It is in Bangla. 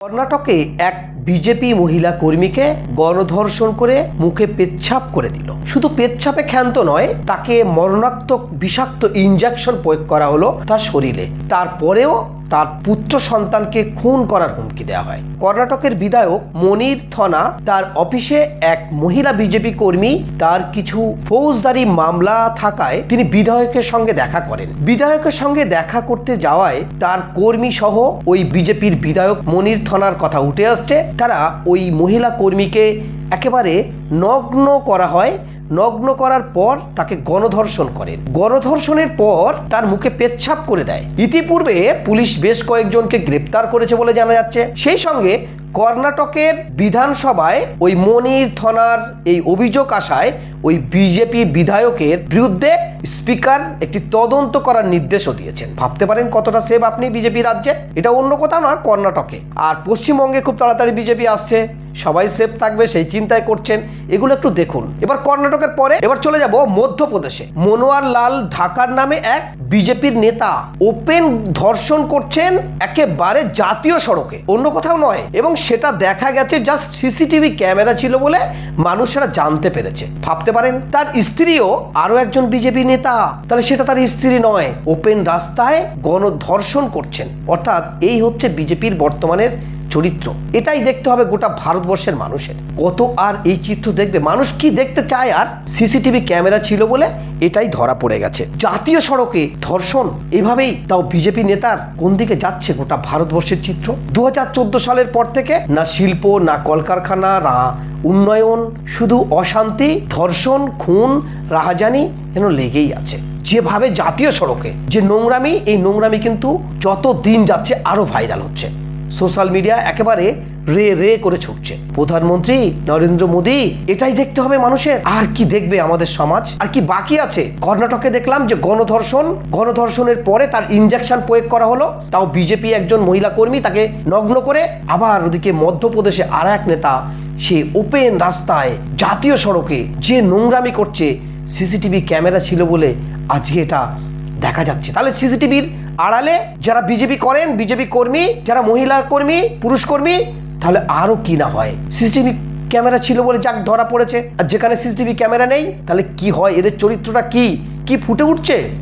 কর্ণাটকে এক বিজেপি মহিলা কর্মীকে গণধর্ষণ করে মুখে পেচ্ছাপ করে দিল। শুধু পেচ্ছাপে ক্ষান্ত নয়, তাকে মরণাত্মক বিষাক্ত ইঞ্জেকশন প্রয়োগ করা হলো তার শরীরে। তারপরেও তার পুত্র সন্তানকে খুন করার হুমকি দেওয়া হয়। কর্ণাটকের বিধায়ক মনির থনা তার অফিসে এক মহিলা বিজেপি কর্মী তার কিছু ফৌজদারি মামলা থাকায় তিনি বিধায়কের সঙ্গে দেখা করেন। বিধায়কের সঙ্গে দেখা করতে যাওয়ায় তার কর্মী সহ ওই বিজেপির বিধায়ক মনির থনার কথা উঠে আসছে। তারা ওই মহিলা কর্মীকে একেবারে নগ্ন করা হয়। নগ্ন করার পর তাকে গণধর্ষণ করেন গণধর্ষণের পর তার মুখে পেচ্ছাপ করে দেয়। ইতিপূর্বে পুলিশ বেশ কয়েকজনকে গ্রেপ্তার করেছে বলে জানা যাচ্ছে। সেই সঙ্গে কর্ণাটকের বিধানসভায় ওই মনির থনার এই অভিযোগ আসায় ওই বিজেপি বিধায়কের বিরুদ্ধে স্পিকার একটি তদন্ত করার নির্দেশও দিয়েছেন। ভাবতে পারেন কতটা সেভ আপনি বিজেপি রাজ্যে? এটা অন্য কোথাও না কর্ণাটকে। আর পশ্চিমবঙ্গে খুব তাড়াতাড়ি বিজেপি আসছে। সবাই সেফ থাকবে, সেই চিন্তায় করছেন, এগুলো একটু দেখুন। এবার কর্ণাটকের পরে, এবার চলে যাব মধ্যপ্রদেশে। মনোয়ার লাল ঢাকার নামে এক বিজেপির নেতা ওপেন ধর্ষণ করছেন একেবারে জাতীয় সড়কে, অন্য কোথাও নয়, এবং সেটা দেখা গেছে জাস্ট সিসিটিভি ক্যামেরা ছিল বলে মানুষেরা জানতে পেরেছে। ভাবতে পারেন, তার স্ত্রীও আরও একজন বিজেপি নেতা, তাহলে সেটা তার স্ত্রী নয়, ওপেন রাস্তায় গণধর্ষণ করছেন। অর্থাৎ এই হচ্ছে বিজেপির বর্তমানের চরিত্র। এটাই দেখতে হবে গোটা ভারতবর্ষের মানুষের। কত আর এই চিত্র দেখবে? মানুষ কি দেখতে চায় আর? সিসিটিভি ক্যামেরা ছিল বলে এটাই ধরা পড়ে গেছে। জাতীয় সড়কে ধর্ষণ, এভাবেই তাও বিজেপি নেতার কোন দিকে যাচ্ছে গোটা ভারতবর্ষের চিত্র? দু হাজার চোদ্দ সালের পর থেকে না শিল্প, না কলকারখানা, না উন্নয়ন, শুধু অশান্তি, ধর্ষণ, খুন, রাহাজানি যেন লেগেই আছে। যেভাবে জাতীয় সড়কে যে নোংরামি, এই নোংরামি কিন্তু যত দিন যাচ্ছে আরও ভাইরাল হচ্ছে। সোশ্যাল মিডিয়া একেবারে রে রে করে ছুটছে। প্রধানমন্ত্রী নরেন্দ্র মোদী, এটাই দেখতে হবে মানুষের। আর কি দেখবে আমাদের সমাজ? আর কি বাকি আছে? কর্ণাটকে দেখলাম যে গণধর্ষণ, গণধর্ষণের পরে তার ইনজেকশন প্রয়োগ করা হলো। তাও বিজেপি একজন মহিলা কর্মী তাকে নগ্ন করে। আবার ওদিকে মধ্যপ্রদেশে আর এক নেতা, সে ওপেন রাস্তায় জাতীয় সড়কে যে নোংরামি করছে, সিসিটিভি ক্যামেরা ছিল বলে আজকে এটা দেখা যাচ্ছে। তাহলে সিসিটিভির আড়ালে যারা বিজেপি করেন, বিজেপি কর্মী, যারা মহিলা কর্মী, পুরুষ কর্মী, তাহলে আরও কি না হয়? সিসিটিভি ক্যামেরা ছিল বলে যাক ধরা পড়েছে। আর যেখানে সিসিটিভি ক্যামেরা নেই, তাহলে কি হয়? এদের চরিত্রটা কি? কি ফুটে উঠছে?